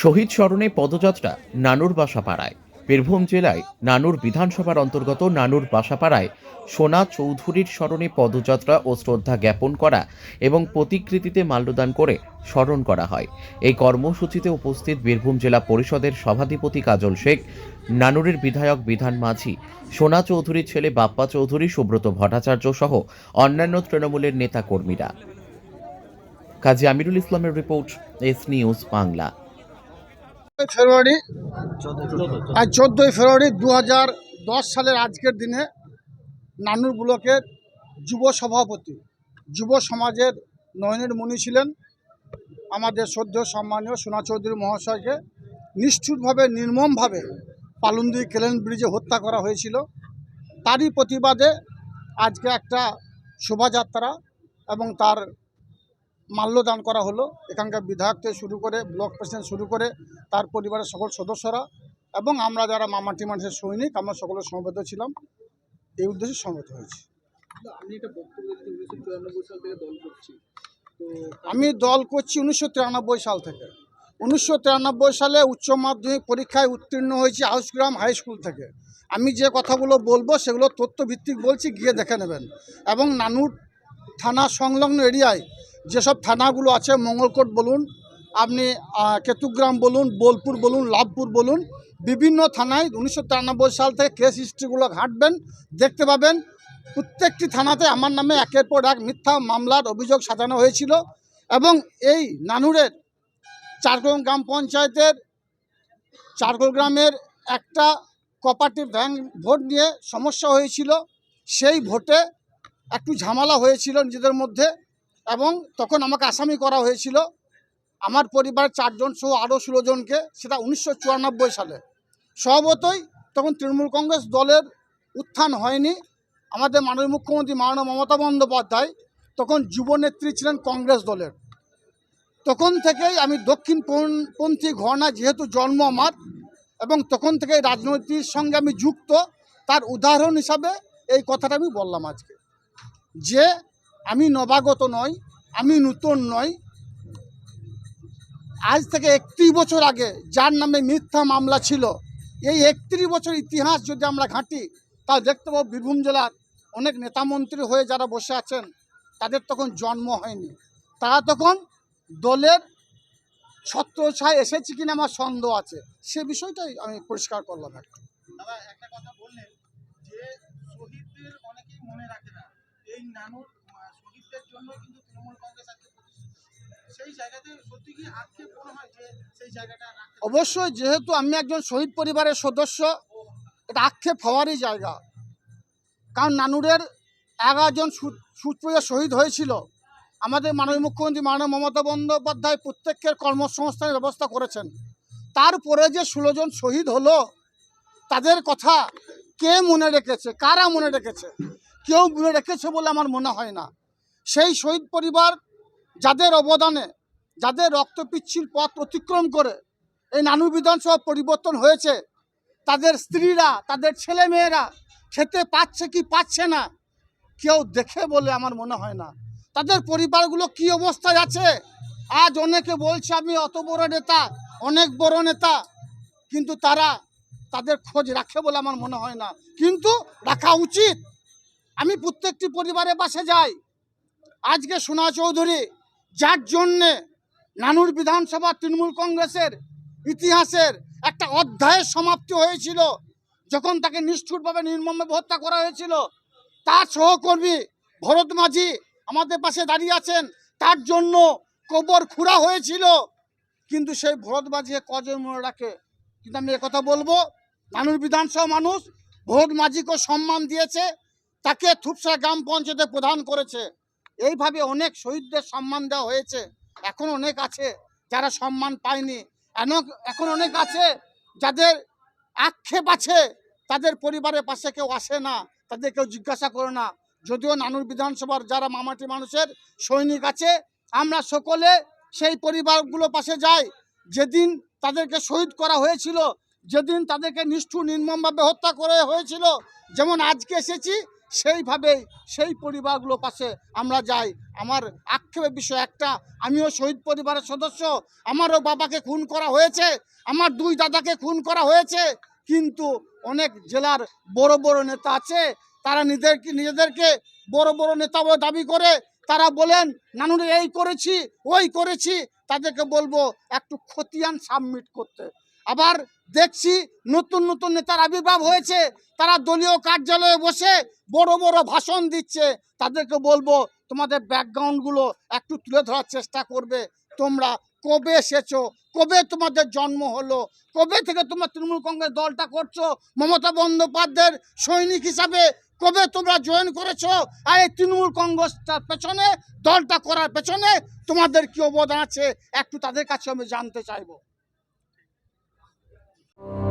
শহীদ স্মরণে পদযাত্রা নানুর বাসাপাড়ায়। বীরভূম জেলায় নানুর বিধানসভার অন্তর্গত নানুর বাসাপাড়ায় সোনা চৌধুরীর স্মরণে পদযাত্রা ও শ্রদ্ধা জ্ঞাপন করা এবং প্রতিকৃতিতে মাল্যদান করে স্মরণ করা হয়। এই কর্মসূচিতে উপস্থিত বীরভূম জেলা পরিষদের সভাধিপতি কাজল শেখ, নানুরের বিধায়ক বিধান মাঝি, সোনা চৌধুরীর ছেলে বাপ্পা চৌধুরী, সুব্রত ভট্টাচার্য সহ অন্যান্য তৃণমূলের নেতাকর্মীরা। কাজী আমিরুল ইসলামের report, S news Bangla. February আজ চোদ্দোই ফেব্রুয়ারি দু দশ সালের আজকের দিনে নানুর ব্লকের যুব সভাপতি যুব সমাজের নয়নের মুনি ছিলেন। আমাদের সদ্য সম্মানীয় সোনা চৌধুরী মহাশয়কে নিষ্ঠুরভাবে নির্মমভাবে পালুন্দি কেলেন ব্রিজে হত্যা করা হয়েছিল। তারই প্রতিবাদে আজকে একটা শোভাযাত্রা এবং তার মাল্যদান করা হলো। এখানকার বিধায়ক থেকে শুরু করে ব্লক প্রেসিডেন্ট শুরু করে তার পরিবারের সকল সদস্যরা এবং আমরা যারা মামাটি মানুষের সৈনিক আমরা সকলে সমবেত ছিলাম। এই উদ্দেশ্যে সমবেত হয়েছি। বক্তব্য সাল থেকে দল করছি। আমি দল করছি উনিশশো তিরানব্বই সাল থেকে। উনিশশো তিরানব্বই সালে উচ্চ মাধ্যমিক পরীক্ষায় উত্তীর্ণ হয়েছি হাউসগ্রাম হাই স্কুল থেকে। আমি যে কথাগুলো বলব সেগুলো তথ্যভিত্তিক বলছি গিয়ে দেখে নেবেন। এবং নানুর থানা সংলগ্ন এরিয়ায় যেসব থানাগুলো আছে, মঙ্গলকোট বলুন, আপনি কেতুগ্রাম বলুন, বোলপুর বলুন, লাভপুর বলুন, বিভিন্ন থানায় উনিশশো তিরানব্বই সাল থেকে কেস হিস্ট্রিগুলো ঘাঁটবেন, দেখতে পাবেন। প্রত্যেকটি থানাতে আমার নামে একের পর এক মিথ্যা মামলার অভিযোগ সাজানো হয়েছিল এবং এই নানুরের চারকোল গ্রাম পঞ্চায়েতের চারকোল গ্রামের একটা কপারেটিভ ব্যাংক ভোট নিয়ে সমস্যা হয়েছিল। সেই ভোটে একটু ঝামেলা হয়েছিল নিজেদের মধ্যে। এবং তখন আমাকে আসামি করা হয়েছিল। আমার পরিবার চারজন সহ আরও ষোলো জনকে, সেটা উনিশশো চুরানব্বই সালে। স্বভাবতই তখন তৃণমূল কংগ্রেস দলের উত্থান হয়নি। আমাদের মাননীয় মুখ্যমন্ত্রী মাননীয় মমতা বন্দ্যোপাধ্যায় তখন যুবনেত্রী ছিলেন কংগ্রেস দলের। তখন থেকেই আমি দক্ষিণপন্থী ঘরনা যেহেতু জন্ম আমার এবং তখন থেকে রাজনৈতিক সঙ্গে আমি যুক্ত, তার উদাহরণ হিসাবে এই কথাটা আমি বললাম আজকে। যে আমি নবাগত নই, আমি নূতন নই। আজ থেকে একত্রিশ বছর আগে যার নামে মিথ্যা মামলা ছিল, এই একত্রিশ বছর ইতিহাস যদি আমরা ঘাঁটি তা দেখতে পাবো বীরভূম জেলার অনেক নেতামন্ত্রী হয়ে যারা বসে আছেন, তাদের তখন জন্ম হয়নি। তারা তখন দলের ছত্রছায় এসেছে কিনা আমার সন্দেহ আছে। সে বিষয়টাই আমি পরিষ্কার করলাম একটু দাদা, একটা কথা বললেন যে শহীদদের অনেকেই মনে রাখে না, এই নানুর আহ, জন্য কিন্তু তৃণমূল কংগ্রেস। সেই জায়গাতে কি আজকে হয় যে সেই জায়গাটা অবশ্যই যেহেতু আমি একজন শহীদ পরিবারের সদস্য এটা আক্ষেপ হওয়ারই জায়গা। কারণ নানুরের এগারো জন সুপ্রিয় শহীদ হয়েছিল। আমাদের মাননীয় মুখ্যমন্ত্রী মাননীয় মমতা বন্দ্যোপাধ্যায় প্রত্যেকের কর্মসংস্থানের ব্যবস্থা করেছেন। তারপরে যে ষোলো জন শহীদ হলো তাদের কথা কে মনে রেখেছে? কারা মনে রেখেছে? কেউ মনে রেখেছে বলে আমার মনে হয় না। সেই শহীদ পরিবার যাদের অবদানে, যাদের রক্তপিচ্ছিল পথ অতিক্রম করে এই নানু বিধানসভা পরিবর্তন হয়েছে, তাদের স্ত্রীরা, তাদের ছেলে মেয়েরা খেতে পাচ্ছে কি পাচ্ছে না, কেউ দেখে বলে আমার মনে হয় না। তাদের পরিবারগুলো কি অবস্থায় আছে? আজ অনেকে বলছে, আমি অত বড় নেতা, অনেক বড় নেতা। কিন্তু তারা তাদের খোঁজ রাখে বলে আমার মনে হয় না। কিন্তু রাখা উচিত। আমি প্রত্যেকটি পরিবারের পাশে যাই। আজকে সোনা চৌধুরী, যার জন্যে নানুর বিধানসভা তৃণমূল কংগ্রেসের ইতিহাসের একটা অধ্যায়ের সমাপ্তি হয়েছিল, যখন তাকে নিষ্ঠুরভাবে নির্মমভাবে হত্যা করা হয়েছিল, তার সহকর্মী ভরত মাঝি আমাদের পাশে দাঁড়িয়ে আছেন, তার জন্য কবর খুঁড়া হয়েছিল। কিন্তু সেই ভরত মাঝিকে কজন মনে রাখে? কিন্তু আমি কথা বলব, নানুর বিধানসভা মানুষ ভরত মাঝিকে সম্মান দিয়েছে, তাকে থুপসা গ্রাম পঞ্চায়েতে প্রদান করেছে। এইভাবে অনেক শহীদদের সম্মান দেওয়া হয়েছে। এখন অনেক আছে যারা সম্মান পায়নি। এখন অনেক আছে যাদের আক্ষেপ আছে, তাদের পরিবারের পাশে কেউ আসে না, তাদের কেউ জিজ্ঞাসা করে না। যদিও নানুর বিধানসভার যারা মামাটি মানুষের সৈনিক আছে, আমরা সকলে সেই পরিবারগুলো পাশে যাই। যেদিন তাদেরকে শহীদ করা হয়েছিল, যেদিন তাদেরকে নিষ্ঠুর নির্মমভাবে হত্যা করে হয়েছিল, যেমন আজকে এসেছি সেইভাবেই সেই পরিবারগুলো পাশে আমরা যাই। আমার আক্ষেপের বিষয় একটা, আমিও শহীদ পরিবারের সদস্য, আমারও বাবাকে খুন করা হয়েছে, আমার দুই দাদাকে খুন করা হয়েছে, কিন্তু অনেক জেলার বড় বড় নেতা আছে, তারা নিজেদেরকে নিজেদেরকে বড় বড় নেতা দাবি করে, তারা বলেন, নানুরে, এই করেছি, ওই করেছি। তাদেরকে বলব, একটু খতিয়ান সাবমিট করতে। আবার দেখছি নতুন নতুন নেতার আবির্ভাব হয়েছে। তারা দলীয় কার্যালয়ে বসে বড় বড় ভাষণ দিচ্ছে। তাদেরকে বলব, তোমাদের ব্যাকগ্রাউন্ডগুলো একটু তুলে ধরার চেষ্টা করবে। তোমরা কবে এসেছ? কবে তোমাদের জন্ম হলো? কবে থেকে তোমরা তৃণমূল কংগ্রেস দলটা করছ? মমতা বন্দ্যোপাধ্যায়ের সৈনিক হিসাবে কবে তোমরা জয়েন করেছ? আর এই তৃণমূল কংগ্রেসটার পেছনে, দলটা করার পেছনে তোমাদের কি অবদান আছে? একটু তাদের কাছে আমি জানতে চাইব। you